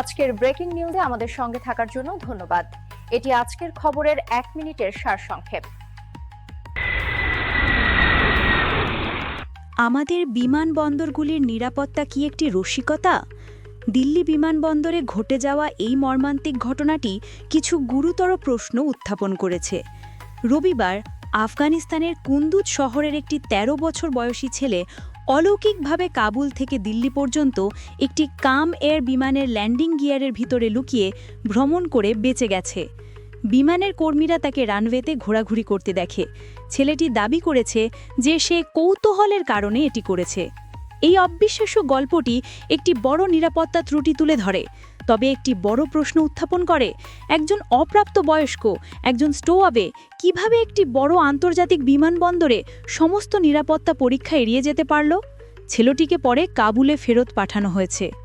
আজকের ব্রেকিং নিউজে আমাদের সঙ্গে থাকার জন্য ধন্যবাদ। এটি আজকের খবরের এক মিনিটের সারসংক্ষেপ। আমাদের বিমানবন্দরগুলির নিরাপত্তা কি একটি রসিকতা? দিল্লি বিমানবন্দরে ঘটে যাওয়া এই মর্মান্তিক ঘটনাটি কিছু গুরুতর প্রশ্ন উত্থাপন করেছে। রবিবার আফগানিস্তানের কুন্দুজ শহরের একটি ১৩ বছর বয়সী ছেলে অলৌকিকভাবে কাবুল থেকে দিল্লি পর্যন্ত একটি কাম এয়ার বিমানের ল্যান্ডিং গিয়ারের ভিতরে লুকিয়ে ভ্রমণ করে বেঁচে গেছে। বিমানের কর্মীরা তাকে রানওয়েতে ঘোরাঘুরি করতে দেখে। ছেলেটি দাবি করেছে যে সে কৌতূহলের কারণে এটি করেছে। এই অবিশ্বাস্য গল্পটি একটি বড় নিরাপত্তা ত্রুটি তুলে ধরে। তবে একটি বড় প্রশ্ন উত্থাপন করে, একজন অপ্রাপ্ত বয়স্ক, একজন স্টোয়াবে কীভাবে একটি বড় আন্তর্জাতিক বিমানবন্দরে সমস্ত নিরাপত্তা পরীক্ষা এড়িয়ে যেতে পারল? ছেলেটিকে পরে কাবুলে ফেরত পাঠানো হয়েছে।